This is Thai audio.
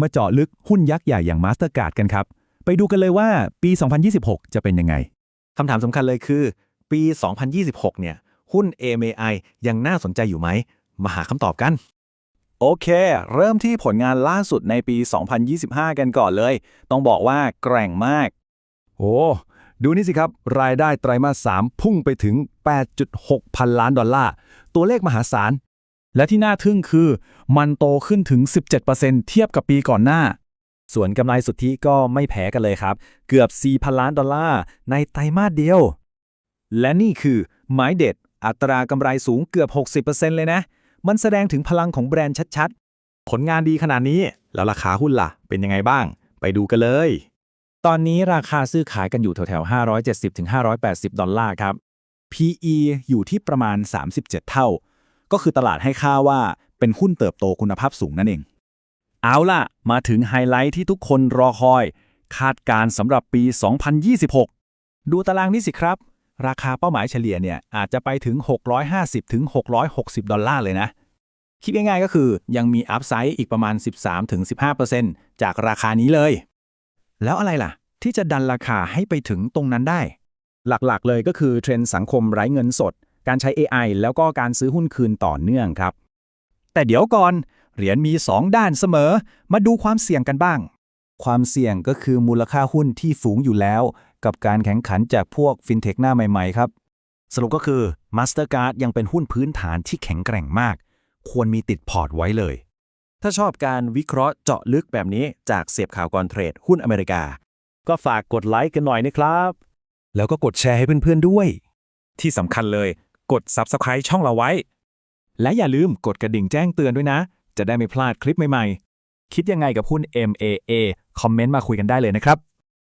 มาเจาะลึกหุ้นยักษ์ใหญ่อย่าง Mastercard กันครับ ไปดูกันเลยว่าปี 2026 จะเป็นยังไง คำถามสำคัญเลยคือ ปี 2026 เนี่ย หุ้น AMAI ยังน่าสนใจอยู่ไหม มาหาคำตอบกัน โอเค เริ่มที่ผลงานล่าสุดในปี 2025 กันก่อนเลย ต้องบอกว่าแกร่งมาก โอ้ ดูนี่สิครับ รายได้ไตรมาส 3 พุ่งไปถึง 8.6 พันล้านดอลลาร์ ตัวเลขมหาศาล และที่น่าทึ่งคือ มันโตขึ้นถึง 17%เทียบกับปีก่อนหน้า ส่วนกำไรสุทธิก็ไม่แพ้กันเลยครับ เกือบ 4,000 ล้านดอลลาร์ในไตรมาสเดียว และนี่คือไม้เด็ด อัตรากำไรสูงเกือบ 60%เลยนะ มันแสดงถึงพลังของแบรนด์ชัดๆ ผลงานดีขนาดนี้ แล้วราคาหุ้นล่ะ เป็นยังไงบ้าง ไปดูกันเลย ตอนนี้ราคาซื้อขายกันอยู่แถวๆ570-580 ดอลลาร์ครับ PE อยู่ที่ประมาณ 37 เท่า ก็คือตลาดให้ค่าว่าเป็นหุ้นเติบโตคุณภาพสูงนั่นเอง เอาล่ะ มาถึงไฮไลท์ที่ทุกคนรอคอย คาดการณ์สำหรับปี 2026 ดูตารางนี้สิครับ ราคาเป้าหมายเฉลี่ยเนี่ยอาจจะไปถึง 650-660 ดอลลาร์เลยนะ คิดง่ายๆก็คือยังมีอัพไซด์อีกประมาณ 13-15%จากราคานี้เลย แล้วอะไรล่ะ ที่จะดันราคาให้ไปถึงตรงนั้นได้ หลักๆเลยก็คือเทรนด์สังคมไร้เงินสด การใช้ AI แล้วก็การซื้อหุ้นคืนต่อเนื่องครับ แต่เดี๋ยวก่อน เหรียญมี 2 ด้านเสมอ มาดูความเสี่ยงกันบ้าง ความเสี่ยงก็คือมูลค่าหุ้นที่ฝูงอยู่แล้ว กับการแข่งขันจากพวกฟินเทคหน้าใหม่ ๆ ครับ สรุปก็คือ Mastercard ยังเป็นหุ้นพื้นฐานที่แข็งแกร่งมาก ควรมีติดพอร์ตไว้เลย ถ้าชอบการวิเคราะห์เจาะลึกแบบนี้จากเสียบข่าวก่อนเทรดหุ้นอเมริกา ก็ฝากกดไลค์กันหน่อยนะครับ แล้วก็กดแชร์ให้เพื่อนๆด้วย ที่สำคัญเลย กด Subscribe ช่องเราไว้ และอย่าลืมกดกระดิ่งแจ้งเตือนด้วยนะ จะได้ไม่พลาดคลิปใหม่ๆ คิดยังไงกับหุ้น MAA คอมเมนต์มาคุยกันได้เลยนะครับ